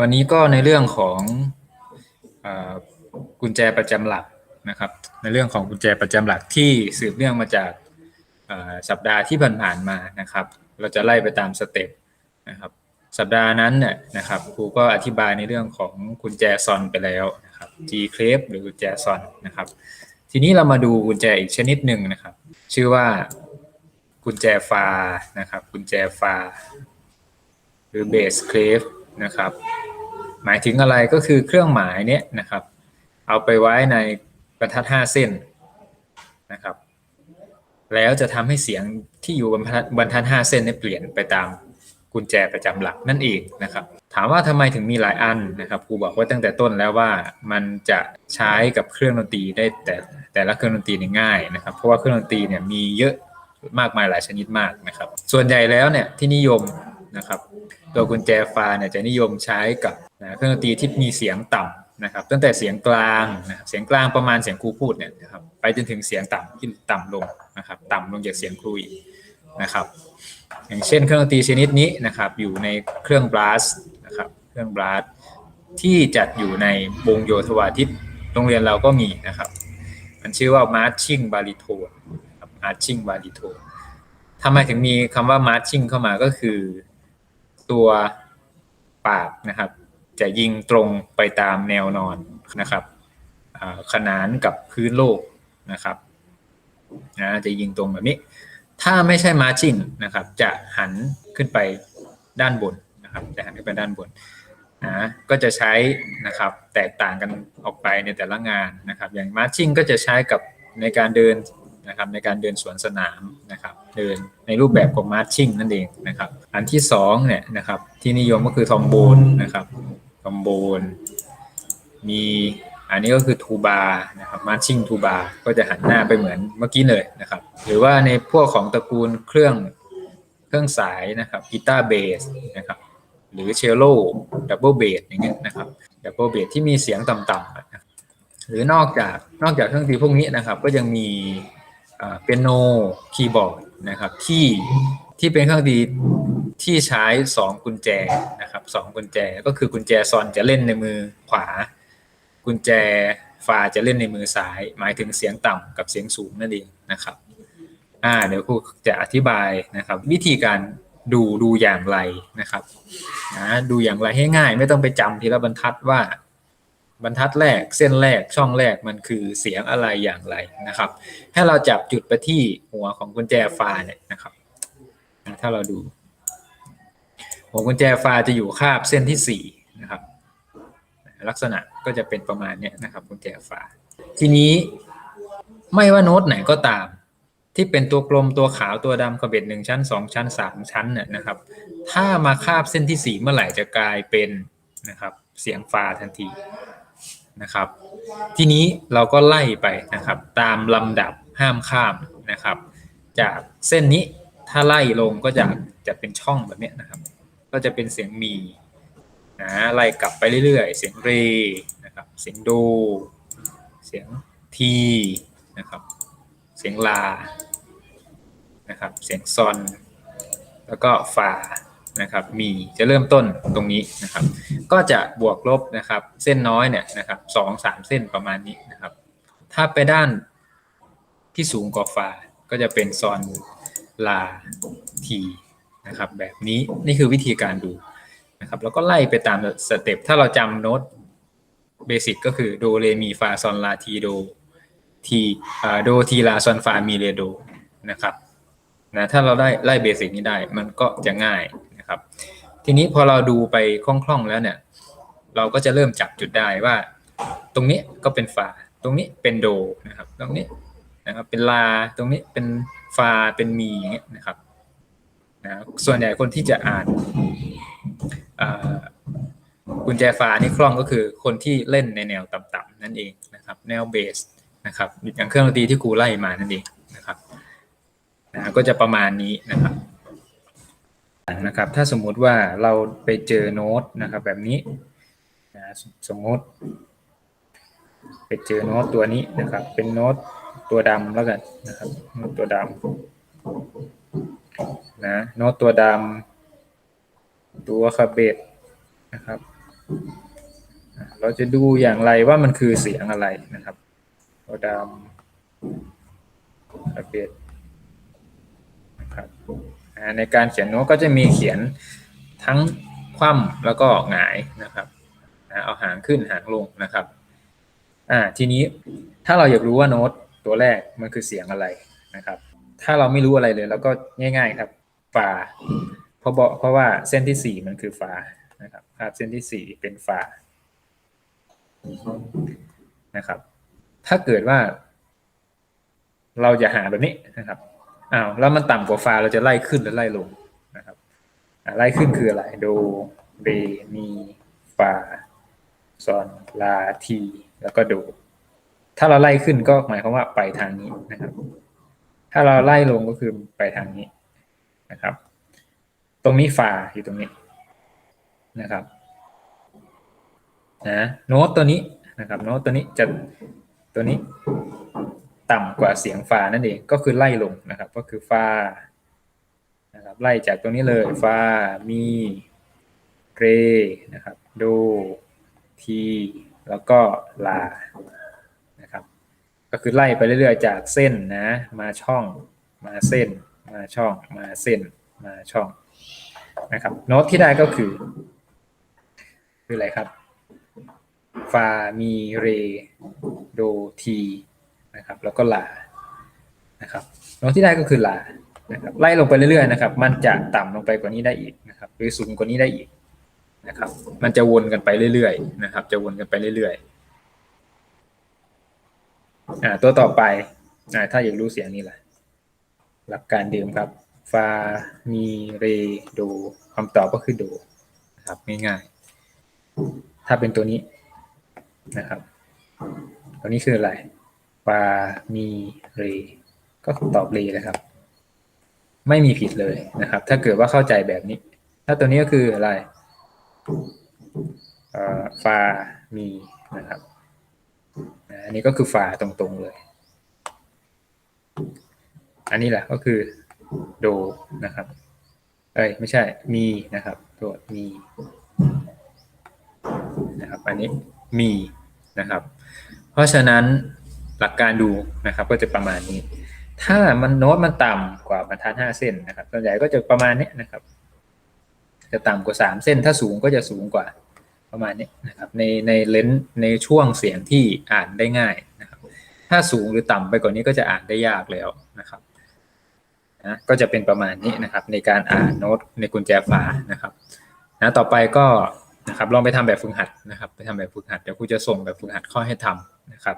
วันนี้ก็ในเรื่องของอกุญแจประจำหลักนะครับ ในเรื่องของกุญแจประจำหลักที่สืบเนื่องมาจากสัปดาห์ที่ผ่านๆมานะครับ เราจะไล่ไปตามสเต็ปนะครับ สัปดาห์นั้นเนี่ยนะครับครูก็อธิบายในเรื่องของกุญแจซอนไปแล้วนะครับ G c l a v หรือกุญแจซอนนะครับ ทีนี้เรามาดูกุญแจอีกชนิดหนึ่งนะครับ ชื่อว่ากุญแจฟานะครับ กุญแจฟา หรือเบสเคลฟนะครับ หมายถึงอะไรก็คือเครื่องหมายเนี้ยนะครับ เอาไปไว้ในบรรทัด 5 เส้นนะครับ แล้วจะทำให้เสียงที่อยู่บนบรรทัดบรรทัด5เส้นเนี่ยเปลี่ยนไปตามกุญแจประจำหลักนั่นเองนะครับ ถามว่าทำไมถึงมีหลายอันนะครับครูบอกไว้ตั้งแต่ต้นแล้วว่ามันจะใช้กับเครื่องดนตรีได้แต่แต่ละเครื่องดนตรีเนี่ยง่ายนะครับ เพราะว่าเครื่องดนตรีเนี่ยมีเยอะมากมายหลายชนิดมากนะครับ ส่วนใหญ่แล้วเนี่ยที่นิยมนะครับ ตัวกุญแจฟ้าเนี่ยจะนิยมใช้กับ นะเครื่องดนตรีที่มีเสียงต่ำนะครับ ตั้งแต่เสียงกลางนะครับเสียงกลางประมาณเสียงครูพูดเนี่ยนะครับไปจนถึงเสียงต่ำที่ต่ำลงนะครับ ต่ำลงจากเสียงครูอีกนะครับ อย่างเช่นเครื่องดนตรีชนิดนี้นะครับ อยู่ในเครื่องบลัสนะครับเครื่องบลัสที่จัดอยู่ในวงโยธวาทิตโรงเรียนเราก็มีนะครับ มันชื่อว่า marching baritone ครับ marching baritone ทำไมถึงมีคำว่า marching เข้ามาก็คือตัวปากนะครับ จะยิงตรงไปตามแนวนอนนะครับขนานกับพื้นโลกนะครับนะจะยิงตรงแบบนี้ ถ้าไม่ใช่ marching นะครับ จะหันขึ้นไปด้านบนนะครับจะหันขึ้นไปด้านบนนะก็จะใช้นะครับแตกต่างกันออกไปในแต่ละงานนะครับ อย่าง marching ก็จะใช้กับในการเดินนะครับในการเดินสวนสนามนะครับเดินในรูปแบบของ marching นั่นเองนะครับอันที่สองเนี่ยนะครับที่นิยมก็คือทอมโบนนะครับ ทอมโบน มีอันนี้ก็คือทูบาร์นะครับมาร์ชิ่งทูบาร์ก็จะหันหน้าไปเหมือนเมื่อกี้เลยนะครับ หรือว่าในพวกของตระกูลเครื่องเครื่องสายนะครับกีตาร์เบสนะครับหรือเชลโลดับเบิลเบสอย่างเงี้ยนะครับดับเบิลเบสที่มีเสียงต่ำๆหรือนอกจากนอกจากเครื่องดนตรีพวกนี้นะครับ ก็ยังมีเปียโนคีย์บอร์ดนะครับที่ ที่เป็นเครื่องดีที่ใช้2กุญแจนะครับสองกุญแจก็คือกุญแจซอนจะเล่นในมือขวา กุญแจฟาจะเล่นในมือซ้าย หมายถึงเสียงต่ำกับเสียงสูงนั่นเองนะครับอ่าเดี๋ยวครูจะอธิบายนะครับ วิธีการดูดูอย่างไรนะครับนะดูอย่างไรให้ง่าย ไม่ต้องไปจำทีละบรรทัดว่า บรรทัดแรกเส้นแรกช่องแรกมันคือเสียงอะไรอย่างไรนะครับ ให้เราจับจุดไปที่หัวของกุญแจฟาเนี่ยนะครับ ถ้าเราดูหัวกุญแจฟาจะอยู่คาบเส้นที่สี่นะครับ ลักษณะก็จะเป็นประมาณนี้นะครับกุญแจฟ้าทีนี้ไม่ว่าโน้ตไหนก็ตาม ที่เป็นตัวกลมตัวขาวตัวดำขบเบ็ดหนึ่งชั้นสองชั้นสามชั้นเนี่ยนะครับ ถ้ามาคาบเส้นที่สี่เมื่อไหร่จะกลายเป็นนะครับเสียงฟ้าทันทีนะครับ ทีนี้เราก็ไล่ไปนะครับ ตามลำดับห้ามข้ามนะครับ จากเส้นนี้ ถ้าไล่ลงก็จะจะเป็นช่องแบบนี้นะครับ ก็จะเป็นเสียงมีนะไล่กลับไปเรื่อยๆ เสียงเรนะครับเสียงโด เสียงทีนะครับ เสียงลานะครับ เสียงซอน แล้วก็ฟานะครับมีจะเริ่มต้นตรงนี้นะครับ ก็จะบวกลบนะครับ เส้นน้อยเนี่ยนะครับสองสามเส้นประมาณนี้นะครับ ถ้าไปด้านที่สูงกว่าฟาก็จะเป็นซอน ลาทีนะครับแบบนี้นี่คือวิธีการดูนะครับแล้วก็ไล่ไปตามสเต็ปถ้าเราจำโน้ตเบสิกก็คือโดเรมีฟาซอนลาทีโดทีโดทีลาซอนฟามีเรโดนะครับนะถ้าเราได้ไล่เบสิกนี้ได้มันก็จะง่ายนะครับ ทีนี้พอเราดูไปคล่องๆแล้วเนี่ย เราก็จะเริ่มจับจุดได้ว่า ตรงนี้ก็เป็นฟาตรงนี้เป็นโดนะครับ ตรงนี้นะครับเป็นลาตรงนี้เป็น ฟาเป็นมีอย่างเงี้ยนะครับนะส่วนใหญ่คนที่จะอ่านกุญแจฟ้านี่คล่องก็คือคนที่เล่นในแนวต่ำๆนั่นเองนะครับ แนวเบสนะครับอย่างเครื่องดนตรีที่ครูไล่มานั่นเองนะครับนะก็จะประมาณนี้นะครับนะครับ ถ้าสมมุติว่าเราไปเจอโน้ตนะครับแบบนี้นะสมมติ ไปเจอโน้ตตัวนี้นะครับ เป็นโน้ตตัวดำแล้วกันนะครับโน้ตตัวดำนะโน้ตตัวดำตัวคาเบตนะครับ เราจะดูอย่างไรว่ามันคือเสียงอะไรนะครับโอดามระเบียดนะครับในการเขียนโน้ตก็จะมีเขียนทั้งคว่ำแล้วก็หงายนะครับ เอาหางขึ้นหางลงนะครับ อ่าทีนี้ถ้าเราอยากรู้ว่าโน้ตตัวแรกมันคือเสียงอะไรนะครับ ถ้าเราไม่รู้อะไรเลยเราก็ง่าย ๆครับฟาเพราะบอกเพราะว่าเส้นที่สี่มันคือฟานะครับคาบเส้นที่สี่เป็นฟานะครับ ถ้าเกิดว่า เราจะหาแบบนี้นะครับอ้าวแล้วมันต่ำกว่าฟาเราจะไล่ขึ้นหรือไล่ลงนะครับไล่ขึ้นคืออะไร โดเรมีฟาซอนลาที แล้วก็โดถ้าเราไล่ขึ้นก็หมายความว่าไปทางนี้นะครับ ถ้าเราไล่ลงก็คือไปทางนี้นะครับ ตรงนี้ฟาอยู่ตรงนี้นะครับนะโน้ตตัวนี้นะครับ โน้ตตัวนี้จะตัวนี้ต่ำกว่าเสียงฟานั่นเองก็คือไล่ลงนะครับ ก็คือฟานะครับไล่จากตรงนี้เลยฟามีเรนะครับ โดที แล้วก็ลานะครับ ก็คือไล่ไปเรื่อยๆ จากเส้นนะ มาช่อง มาเส้น มาช่อง มาเส้น มาช่องนะครับ โน้ตที่ได้ก็คือ คืออะไรครับ ฟา มีเร โด ที นะครับ แล้วก็ลา นะครับ โน้ตที่ได้ก็คือลานะครับไล่ลงไปเรื่อยๆนะครับ มันจะต่ำลงไปกว่านี้ได้อีกนะครับ หรือสูงกว่านี้ได้อีก นะครับ มันจะวนกันไปเรื่อยๆนะครับ จะวนกันไปเรื่อยๆอ่า ตัวต่อไปอ่าถ้าอยากรู้เสียงนี่แหละ หลักการเดิมครับฟามีเรโดคำตอบก็คือโดนะครับง่ายๆถ้าเป็นตัวนี้นะครับ ตัวนี้คืออะไรฟามีเรก็ตอบเรนะครับ ไม่มีผิดเลยนะครับ ถ้าเกิดว่าเข้าใจแบบนี้ ถ้าตัวนี้ก็คืออะไร ฟามีนะครับอันนี้ก็คือฟาตรงๆเลย อันนี้แหละก็คือโดนะครับเอ้ยไม่ใช่มีนะครับตัวมีนะครับ อันนี้มีนะครับ เพราะฉะนั้นหลักการดูนะครับ ก็จะประมาณนี้ ถ้ามันโน้ตมันต่ำกว่าบรรทัดห้าเส้นนะครับส่วนใหญ่ก็จะประมาณนี้นะครับ จะต่ำกว่าสามเส้น ถ้าสูงก็จะสูงกว่าประมาณนี้นะครับในในเลนส์ในช่วงเสียงที่อ่านได้ง่ายนะครับ ถ้าสูงหรือต่ำไปกว่านี้ก็จะอ่านได้ยากแล้วนะครับนะก็จะเป็นประมาณนี้นะครับ ในการอ่านโน้ตในกุญแจฟ้านะครับนะต่อไปก็นะครับลองไปทำแบบฝึกหัดนะครับ ไปทำแบบฝึกหัดเดี๋ยวครูจะส่งแบบฝึกหัดข้อให้ทำนะครับ